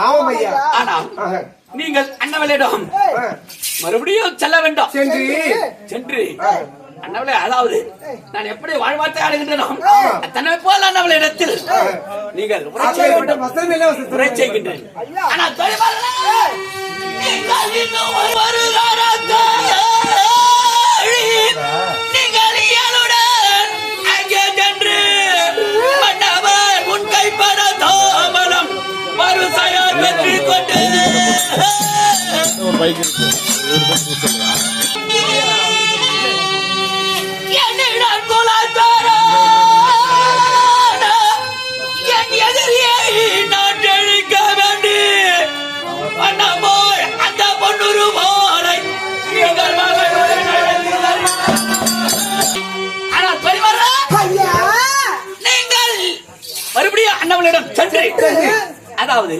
ஆமாம் ஐயா. ஆனால். நீங்கள் அண்ணவளிடம். மறுபடியும் செல்ல வேண்டும். சென்று. சென்று. அண்ணவளே அதாவது நான் எப்படி வாழ்வார்த்தை ஆடுகின்றனோ தன்னை போல அண்ணவளை இடத்தில் நீங்கள் உரை. உரை செய்கின்றேன் ஆனால் தொழிலாளர்களே, வேண்டி அண்ணாமோய் அந்த பொன்னுரு போலை நீங்கள் மறுபடியும் அண்ணவளிடம் சென்று அதாவது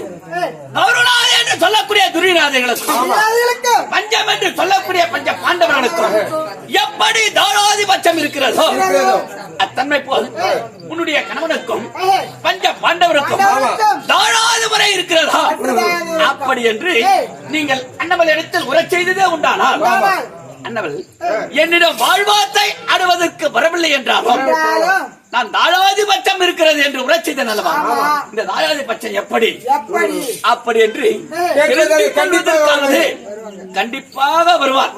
கௌரவநாத என்று சொல்லக்கூடிய துரிநாதைகளுக்கும் அதுகளுக்கு பஞ்சம் என்று சொல்லக்கூடிய பஞ்ச பாண்டவர்களுக்கும் எப்படி தாராதிபட்சம் இருக்கிறதோ அத்தன்மை போல் உன்னுடைய கணவனுக்கும் பஞ்ச பாண்டவருக்கும் தாராதி முறை இருக்கிறதா? அப்படி என்று நீங்கள் அண்ணவள் இடத்தில் உரை செய்ததே உண்டானால் அண்ணவள் என்னிடம் வாழ்வாத்தை அடுவதற்கு வரவில்லை என்றாலும் நான் தாராதிபட்சம் இருக்கிறது என்று உரை செய்தேன் அல்லவா இந்த தாராதிபட்சம் எப்படி? எப்படி? அப்படி என்று கண்டிப்பாக வருவார்.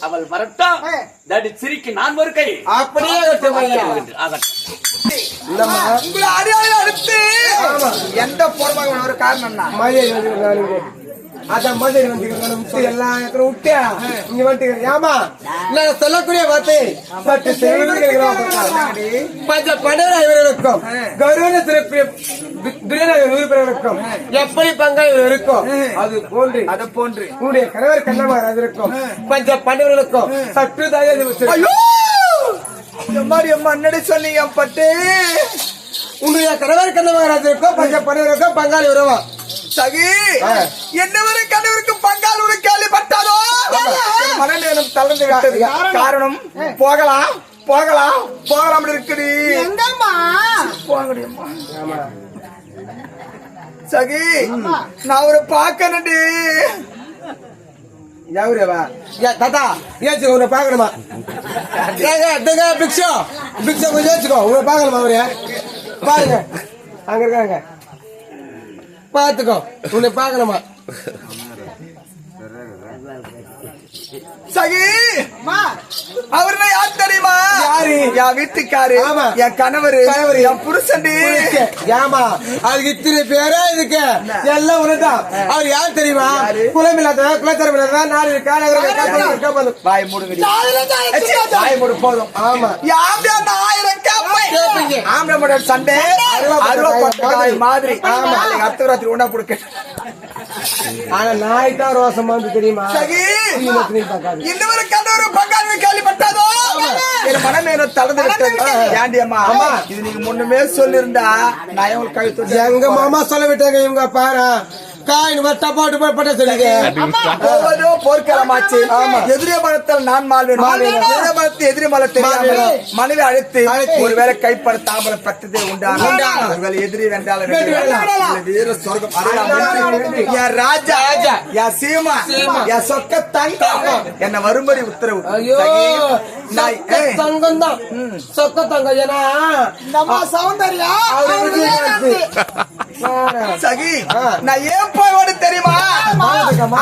அவள் வரட்டும் தடி சிரிக்கு நான் ஒரு கை அப்படியே அடுத்து. எந்த பொறுப்பாக ஒரு காரணம்னா. அதான் மதுரை. விட்டு எல்லா இடத்துலயும் விட்டு, இங்க வந்துட்டு, ஏம்மா, நான் சொல்லக்கூடிய வார்த்தை சற்று. பஞ்ச பண்டர இவர்களுக்கும் கௌரவ சிறப்பு உறுப்பினருக்கும் எப்படி பங்கா இருக்கும்? அது போன்று. அதை போன்று. உன்னுடைய கணவர் கண்ணமார் இருக்கும். பஞ்ச பண்டவர்களுக்கும் சற்று எம்மாடி அம்மா என்னடி சொன்னீங்க பட்டு. உன்னுடைய கணவர் கண்ணமார் இருக்கும். பஞ்ச பண்டவர்களுக்கும் பங்காளி உறவா. சகி ஆ. என்னவரை கணவருக்கு பங்கால் ஒரு கேள்விப்பட்டாரோ மனநேரம் தளர்ந்து விட்டது. காரணம். போகலாம் போகலாம் போகலாம் இருக்குடி. எங்கம்மா? போகடி அம்மா. சகி நான் அவரை பார்க்கணுடி யாருவா யா தாத்தா ஏச்சு உன்னை பார்க்கணுமா? ஏங்க அத்தங்க பிக்ஷோ பிக்ஷோ கொஞ்சம் ஏச்சுக்கோ. உன்னை பார்க்கணுமா அவரு? பாருங்க. அங்க இருக்காங்க. பார்த்துக்கோ உன்னை பார்க்கணுமா? சகி! அவர்னா யார் தெரியுமா? யாரு? என் வீட்டுக்காரு. என் கணவரு கணவரு. என் புருஷன்டி. ஏமா அதுக்கு இத்தனை பேரே இதுக்கு எல்லாம் உனதான் அவர் யார் தெரியுமா? குலம் இல்லாத குலத்தரம் இல்லாத நாடு இருக்கா நகரம் இருக்கா இருக்கா தான் ஏச்சி, வாய் மூடு போதும். ஆமா. யாரு அந்த ஆயிரம். ஆம்பளை சண்டை மாதிரி. அடுத்த ராத்திரி கொடுக்க. ஆனா நாய் தான் ரோசமா வந்து தெரியுமா? இன்னொரு கண்ணூர் பங்காளி கேள்விப்பட்டதோ? என் மனமே தளர்ந்து ஏண்டி அம்மா? ஆமா. இது நீங்க முன்னுமே சொல்லிருந்தா நான் எவ்வளவு கை தொட்டு எங்க மாமா சொல்ல விட்டாங்க இவங்க பாரு. காயின் வட்டா போட்டு போய் பட்ட சொல்லிங்க. போர்க்களமாச்சு. எதிரி மலத்தில் நான் மால்வேன் மால்வேன். எதிரி மலத்தில் எதிரி மலை தெரியாமல். மனைவி அழைத்து அழைத்து. ஒருவேளை கைப்பட தாமரை பட்டதே உண்டான. ஒருவேளை எதிரி வென்றால் வெற்றி வெல்லலாம். வீர சொர்க்கம். என் ராஜா. என் சீமா. என் சொக்க தங்கம் என்ன வரும்படி உத்தரவு. ஐயோ. தங்கம் தான் சொக்க தங்கம் ஏன்னா. இந்த சௌந்தர்யா. சகி. நான் ஏன் போவது தெரியுமா.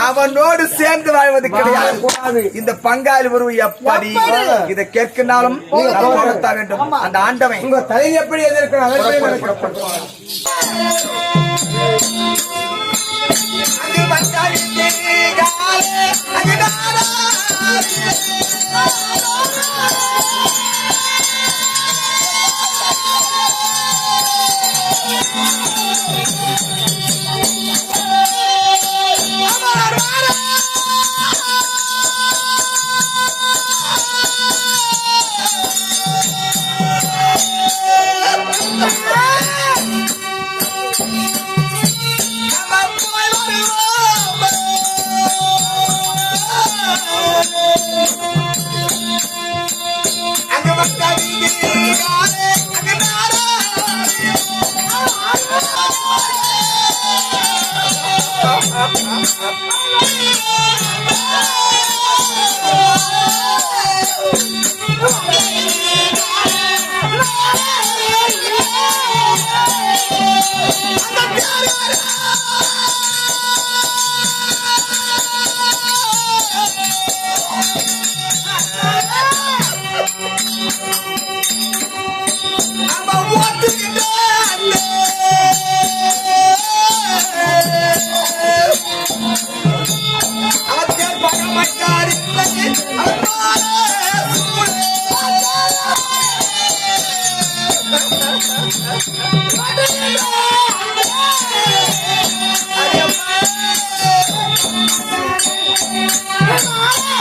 அவனோடு சேர்ந்து வாழ்வது கிடையாது. இந்த பங்காளி உறவு எப்படி எப்படி? இதை கேட்கினாலும். போராட்ட வேண்டும். அந்த ஆண்டவன் உங்க தலை எப்படி எதிர்க்கணும் அதை எப்படி மாறா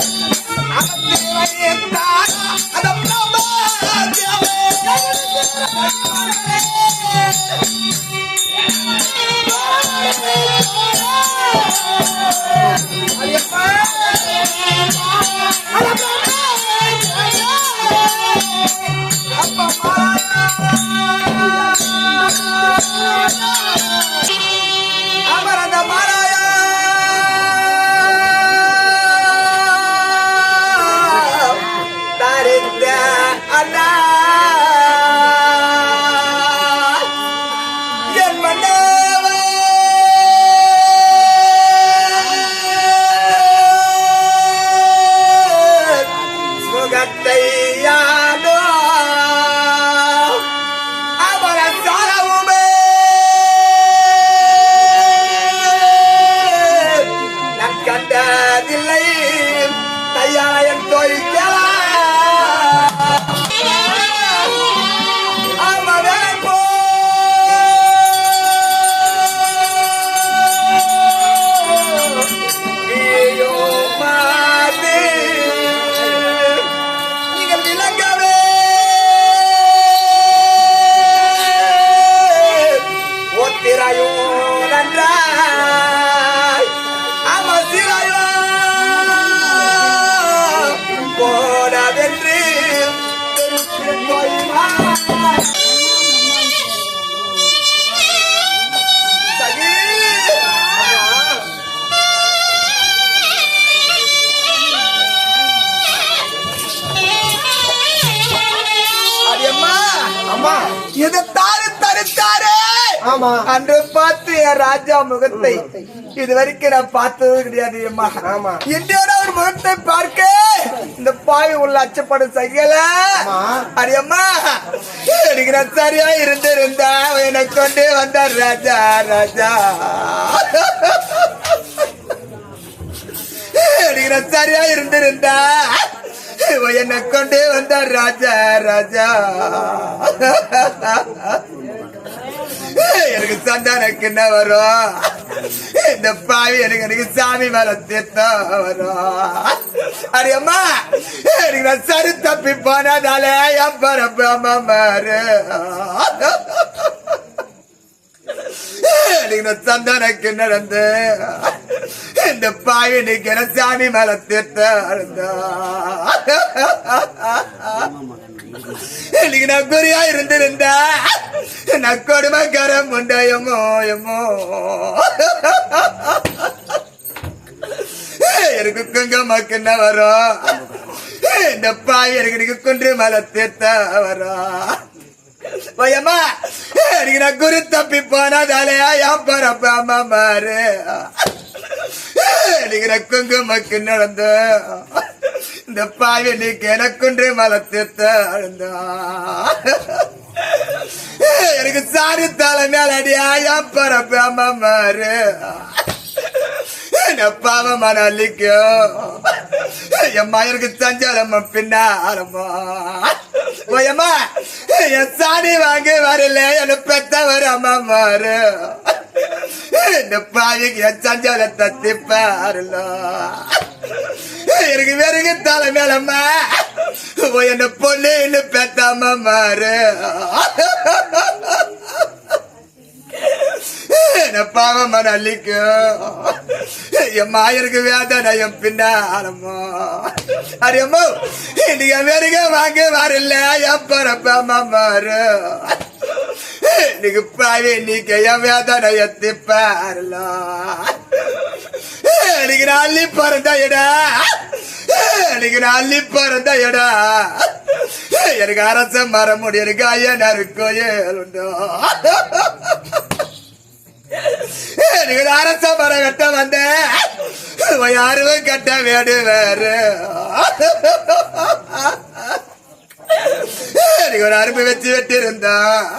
Thank you. அன்று பார்த்து என் ராஜா முகத்தை இது வரைக்கும் நான் பார்த்தது கிடையாது அம்மா. ஆமா. இந்தியோட ஒரு முகத்தை பார்க்க இந்த பாய் உள்ள அச்சப்படும் சகில. அடியம்மா எனக்கு நான் சரியா இருந்திருந்தா என்னை கொண்டு வந்தார் ராஜா ராஜா. எனக்கு நான் சரியா இருந்திருந்தா என்னை கொண்டு வந்தார் ராஜா ராஜா. எனக்கு சந்தானக்கு என்ன வரும்? இந்த பாவி எனக்கு எனக்கு சாமி மேல தீர்த்தம் வரும். அடி அம்மா எனக்கு நான் சரி தப்பி போனதால என் பரப்பு மாறு. சந்தானக்கு நடந்து இந்த பாவி இன்னைக்கு என்ன சாமி மேல தீர்த்தம் இருந்தா இன்னைக்கு நான் குறியா இருந்திருந்தா நான் கொடுமைக்காரம் உண்டாயமோ எமோ எனக்கு குங்கம்மாக்கு என்ன வரும் இந்த பாய் எனக்கு நீங்க குன்று மேல தீர்த்த வரும் ஓயம்மா எனக்கு நான் குரு தப்பி போனதாலே என் பரப்ப அம்மா மாறு. எனக்கு நான் குங்குமக்கு நடந்த. இந்த பாவி நீக்கு எனக்குன்று மலை தீர்த்த அழுந்தா எனக்கு சாரி தலை மேல அடியா என் பரப்ப அம்மா மாறு. பாவமான அள்ளிக்கும் என் மயருக்கு சஞ்சாலம்மா பின்னாலம்மா ஓயம்மா என் சாணி வாங்க வரல இல்ல என்ன பெத்தவர் அம்மா மாறு இந்த பாவிக்கு என் சஞ்சாலத்தை திப்பாருல. எனக்கு வெறுங்க தலை மேலம்மா என்ன பொண்ணு இன்னும் பெத்தாம மாறு என்ன பாவம் அள்ளிக்கும் என் மாயருக்கு வேதனை என் பின்னாலம்மா அரியம்மோ நீங்க வெறுங்க வாங்க வரல என் பரப்பம்மா மாறு நீங்க பாவி நீங்க என் வேதனை எத்தி பாரலாம் நீங்க நான் அள்ளி பறந்த இடா நீங்க நான் அள்ளி பறந்த இடா எனக்கு அரச மரம் முடியும் எனக்கு ஐயனாரு கோயில் உண்டோ. அரச மரம் கட்ட வந்த? யாருமே கட்ட வேடு வேறு. எனக்கு ஒரு அருமை வச்சு வெட்டி இருந்தா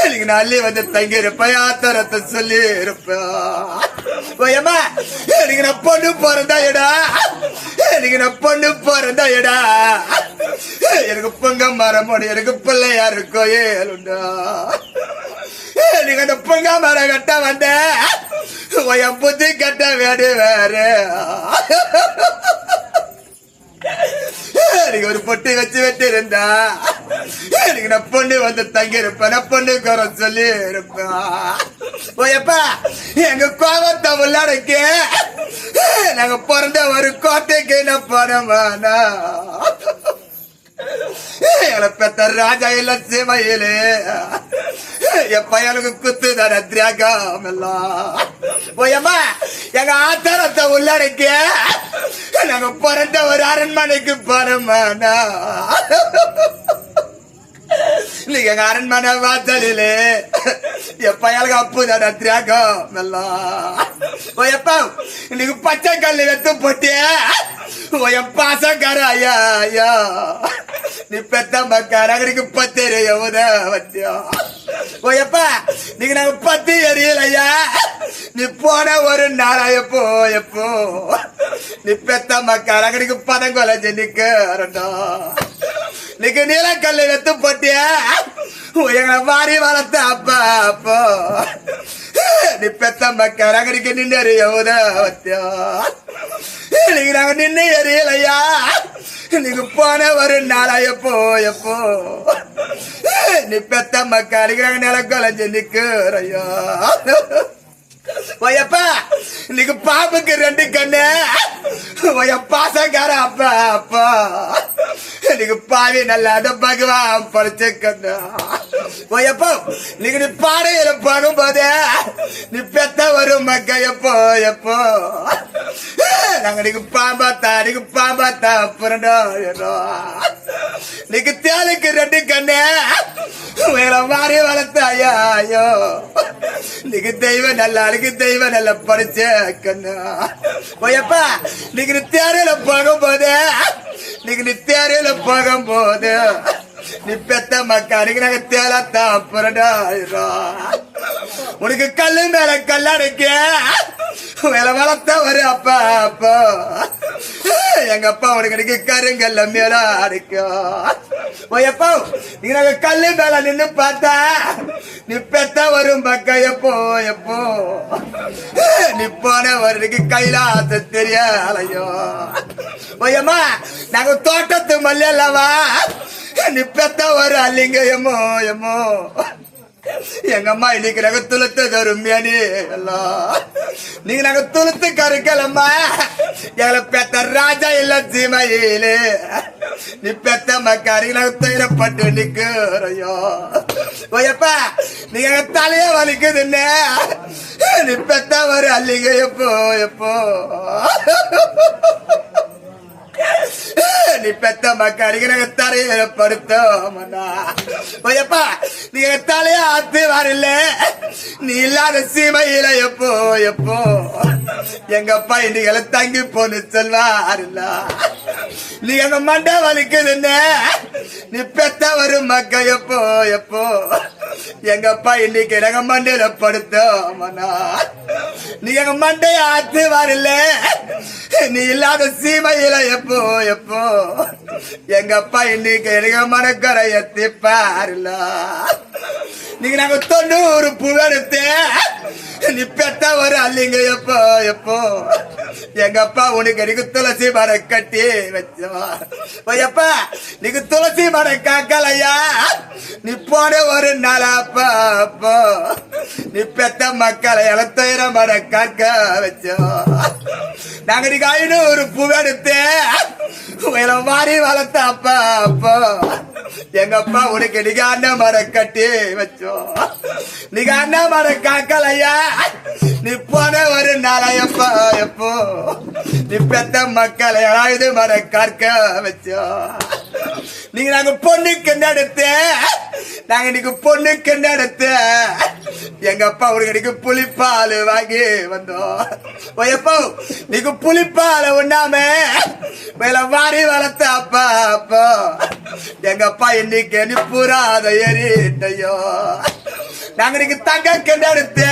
எனக்கு நல்லி வந்து தங்கி இருப்ப ஆத்தரத்தை சொல்லி இருப்பேம்மா எனக்கு நான் பொண்ணு பிறந்தா இடா எனக்கு நான் பொண்ணு பிறந்தா இடா எனக்கு பொங்க மரம் எனக்கு பிள்ளையா இருக்கோ உண்டா? நீங்க அந்த பொங்க மரம் கட்ட வந்த? என் புத்தி கட்ட வேறு வேறு. நீங்க ஒரு பொட்டி வச்சு வெட்டி இருந்தா நீங்க நான் பொண்ணு வந்து தங்கி இருப்பேன் நான் பொண்ணு குறை சொல்லி இருப்பேன் ஓயப்பா எங்க கோபத்தை உள்ளடக்கு நாங்க பிறந்த ஒரு கோட்டைக்கு நான் போனோமானா எங்களை பெத்த ராஜா இல்ல சிமையிலே. என் பையனுக்கு குத்து தர திராகம் எல்லாம் போயம்மா எங்க ஆத்தாரத்தை உள்ளடக்கி நாங்க பிறந்த ஒரு அரண்மனைக்கு போனோமானா நீங்க எங்க அரண்மனை வாசலிலே. என் பையனுக்கு அப்பு தர திராகம் ஓயப்பா இன்னைக்கு பச்சை கல் வெத்து போட்டிய என் ஐயா ஐயா. நீ பெத்த மக்காரகருக்கு பத்தேரு எவத வத்தியோ. ஓயப்பா நீங்க நாங்க பத்து எரியலையா? நீ போன ஒரு நாளா எப்போ எப்போ? நீ பெத்த மக்காரகருக்கு பதங்கொலை நிக்கிறண்டா நீங்க நீலக்கல்ல எடுத்து போட்டிய. எங்களை மாறி வளர்த்த அப்பா அப்போ. நீ பெத்த மக்காரகருக்கு நின்று எவத வத்தியோ நீங்க நாங்க நின்று எரியலையா நீங்க போன ஒரு நாளா எப்போ எப்போ நீ பெத்த மக்காளிக்கு நாங்க நில கொலைஞ்சு நிக்கிறையோ ஒய்யப்பா இன்னைக்கு பாப்புக்கு ரெண்டு கண்ணு. ஒய்ய பாசக்கார அப்பா அப்பா. இன்னைக்கு பாவி நல்ல பகவான் பறிச்ச கண்ணு. ஒய்யப்பா இன்னைக்கு நீ பாடையில போகும்போது நீ பெத்த வரும் மக்க எப்போ எப்போ. நாங்க பாம்பாத்தா நீங்க பாம்பாத்தா புரண்டோ நீக்கு தேலுக்கு ரெண்டு கண்ணு. வேற மாறி வளர்த்த ஐயா. ஐயோ நீங்க தெய்வம் நல்ல அழகு தெய்வ நல்ல படிச்ச கண்ணு. ஓயப்பா நீங்க தேரையில போகும்போது நீங்க நீ தேரையில போகும்போது நீ பெத்த மக்கா நாங்க தேலத்தா புரண்டா உனக்கு கல்லு மேல கல்லடைக்க வேலை வளர்த்த ஒரு அப்பா அப்பா. எங்க அப்பா உனக்கு எனக்கு கருங்கல்ல மேல அடிக்கும் ஓயப்பா நீ நாங்க கல்லு மேல நின்னு பார்த்தா நீ பெத்த வரும் பக்க எப்போ எப்போ. நீ போன வருக்கு கைலாச தெரியலையோ. ஓயம்மா நாங்க தோட்டத்து மல்லவா நீ பெத்த ஒரு அல்லிங்க எம்மோ எம்மோ. எங்க அம்மா இன்னைக்கு நகை துளுத்தது ஒரு எல்லாம் நீங்க நாங்க துளுத்து கருக்கலம்மா. எங்களை பெத்த ராஜா இல்ல சீமையிலே. நீ பெத்த மக்காரி நாங்க துயரப்பட்டு நிக்கிறோம் ஓயப்பா நீங்க எங்க தலைய வலிக்குதுன்னு? நீ பெத்த ஒரு அல்லிங்க எப்போ எப்போ. நீ பெத்த மக்களுக்கு நாங்க படுத்தோம்னா ஓயப்பா நீ எத்தாலே ஆத்து வரல நீ இல்லாத சீமையில எப்போ எப்போ? எங்க அப்பா இன்னைக்கு தங்கி போன்னு சொல்வாருல்ல. நீ எங்க மண்டை வலிக்குதுன்னு. நீ பெத்த வரும் மக்க எப்போ எப்போ? எங்க அப்பா இன்னைக்கு எனக்கு மண்டையில படுத்தோம்னா நீ எங்க மண்டைய ஆத்து வரல நீ இல்லாத சீமையில எப்போ எப்போ? எங்க அப்பா இன்னைக்கு எனக்கு மனக்கரை எத்தி பாருல நீங்க நாங்க தொண்ணூறு பூவெடுத்து நீ பெத்த ஒரு அல்லிங்க எப்போ எப்போ? எங்க அப்பா உனக்கு எனக்கு துளசி மரம் கட்டி வச்சோம். எப்பா நீங்க துளசி மரம் காக்கலையா? நீ போன ஒரு நாள் அப்பா அப்போ நீ பெத்த மக்களை இளத்தயிர மட காக்க வச்சோம் நாங்க நீங்க ஒரு பூவெடுத்து உங்களை மாறி வளர்த்த அப்பா அப்போ எங்க அப்பா உனக்கு நீங்க அண்ணன் மரம் கட்டி வச்சோம் நீங்க அண்ணன் மரம் காக்கலையா? நீ போன ஒரு நாளா எப்போ எப்போ? நீ பெத்த மக்களை அழாயுது மரம் காக்க வச்சோம் நீங்க நாங்க பொண்ணுக்கு நடத்து நாங்க இன்னைக்கு பொண்ணுக்கு நடத்து எங்க அப்பா உனக்கு இன்னைக்கு புளிப்பால் வாங்கி வந்தோம். ஓ எப்போ நீங்க புளிப்பால் உண்ணாம மேல வாரி வளர்த்த அப்பா அப்போ. எங்க அப்பா இன்னைக்கு நீ புறாத ஏறிட்டையோ நாங்க நீங்க தங்க கண்டெடுத்த.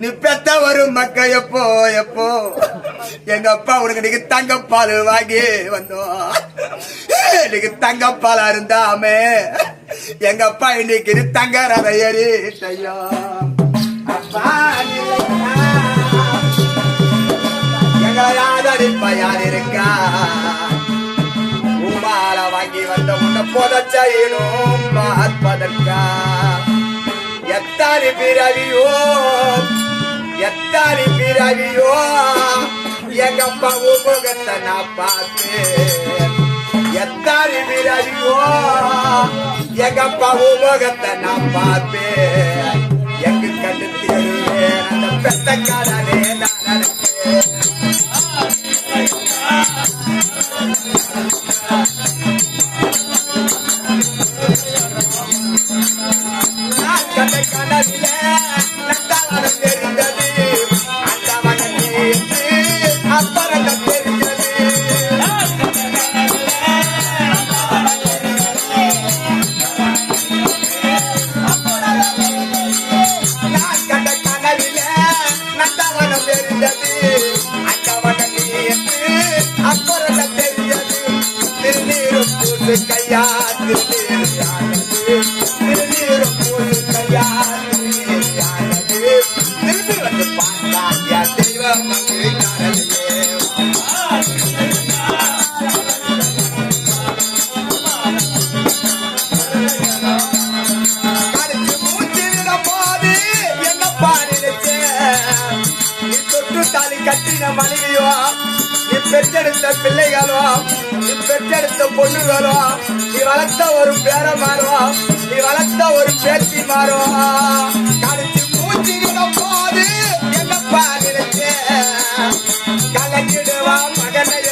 நீ பெத்த ஒரு மக்க எப்போ எப்போ? எங்க அப்பா உனக்கு இன்னைக்கு தங்கப்பால் வாங்கி வந்தோம். இன்னைக்கு தங்கப்பாலா இருந்தாமே. எங்க அப்பா இன்னைக்கு நீ தங்க ரத ஏறிட்டையோ. அப்பா எங்களை ஆதரிப்பா யார் இருக்கா உமால வாங்கி வந்த உன்னை புதச்சையிலும் பார்ப்பதற்கா எத்தாரி பிறவியோ? எத்தாரி பிறவியோ? எங்க அப்பா உபகத்தை நான் பார்த்தேன். எத்தாரி பிறவியோ? எங்க அப்பா உபகத்தை நான் பார்த்தேன். எங்க கண்டு தேடுவேன் அந்த பெத்த காரனே பெற்றெடுத்த பிள்ளைகளோ பெற்றெடுத்த பொண்ணுகளோ வளர்த்த ஒரு பேரமாரோ நீ வளர்த்த ஒரு பேத்தி மாறோ கடிச்சு மூச்சு போது என்னப்பா நினைச்சேன் மகனை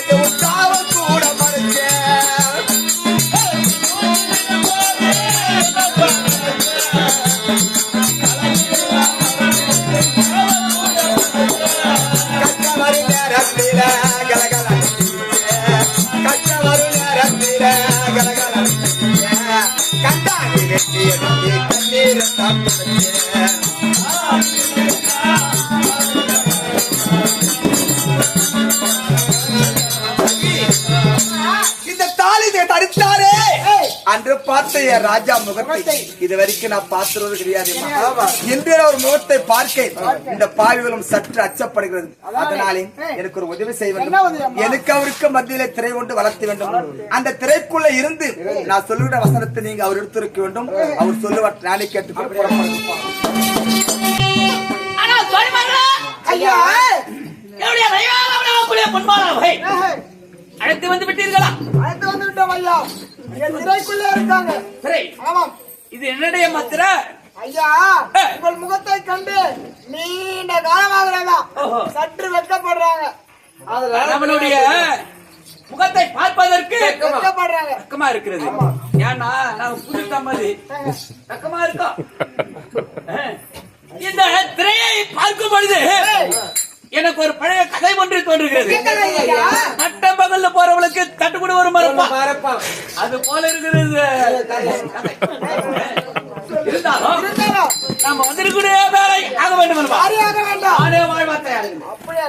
என் ராஜா முகத்தை இது வரைக்கும் நான் பார்த்தது கிடையாது இன்றைய ஒரு முகத்தை பார்க்க இந்த பாவிகளும் சற்று அச்சப்படுகிறது. அதனாலே எனக்கு ஒரு உதவி செய்ய வேண்டும்? எனக்கு அவருக்கு மத்தியிலே திரை கொண்டு வளர்த்த வேண்டும். அந்த திரைக்குள்ள இருந்து நான் சொல்லுகிற வசனத்தை நீங்க அவர் எடுத்திருக்க வேண்டும். அவர் சொல்லுவார் நானே பொன்மாலாவை அழைத்து வந்து விட்டீர்களா? அழைத்து வந்து விட்டோம் ஐயா. என் சிறைக்குள்ளே இருக்காங்க. சரி. ஆமாம். இது என்னுடைய மத்திர? ஐயா உங்கள் முகத்தை கண்டு நீண்ட காலமாகிறதா. சற்று வெட்கப்படுறாங்க. நம்மளுடைய முகத்தை பார்ப்பதற்கு வெட்கப்படுறாங்க. வெக்கமா இருக்கிறது. ஏன்னா நான் புது தம்பதி. வெக்கமா இருக்கோம். இந்த திரையை பார்க்கும் பொழுது எனக்கு ஒரு பழைய கதை ஒன்று தோன்றுகிறது? நட்ட பகல்ல போறவளுக்கு தட்டுக்கூட ஒரு மரப்பா? அது போல இருக்கிறது இருந்தாலும் நம்ம வந்திருக்கிற வேலை ஆக வேண்டும். நானே வாழ்வார்த்தை அப்படியே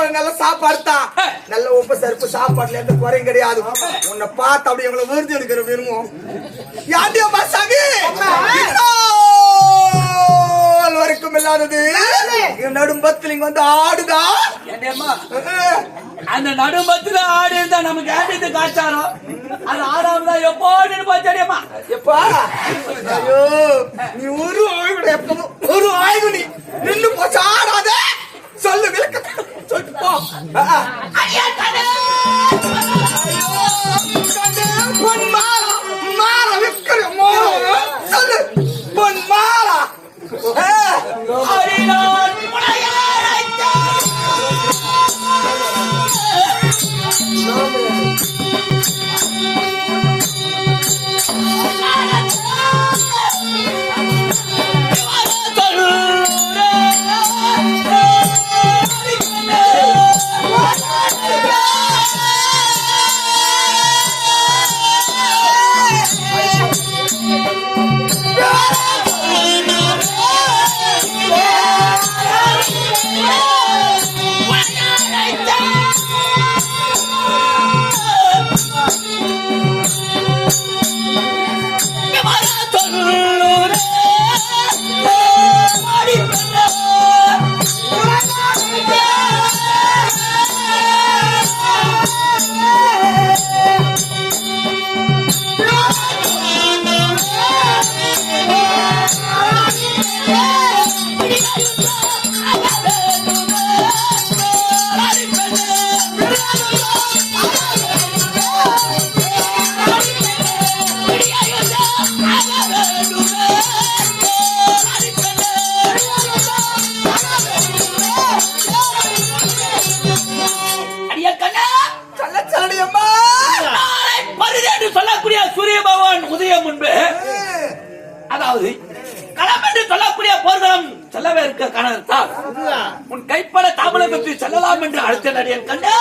சாப்பாடு நல்ல சாப்பாடு தான் நல்ல உப்பு சருப்பு சாப்பாடுல எந்த குறையும் கிடையாது. உன்னை பார்த்து அப்படி எங்களை விருது எடுக்கிற விரும்பும். யாண்டியோ இந்நாள் வரைக்கும் இல்லாதது. நடும்பத்தில் இங்க வந்து ஆடுதா? அந்த நடுமத்துல ஆடு இருந்தா நமக்கு ஏண்டியது காய்ச்சாரோ அது ஆடாமதா எப்போ பாச்சாடியம்மா எப்பா? ஐயோ நீ ஒரு ஆய்வு எப்பவும். ஒரு ஆய்வு நீ. நின்னு போச்சு ஆடாத. சொல்லு விளக்க சொல்லிட்டு போ ஆ, ஆ. ஐயோ, அடியா கண்ணா! கள்ளச்சாடி அம்மா. நாளை பரிது என்று சொல்லக்கூடிய சூரிய பகவான் உதயம் முன்பு அதாவது களம் என்று சொல்லக்கூடிய போர்களும் செல்லவே இருக்க காரணத்தால் உன் கைப்பட தாமலை பற்றி செல்லலாம் என்று அழைத்த நடிகன் கண்டா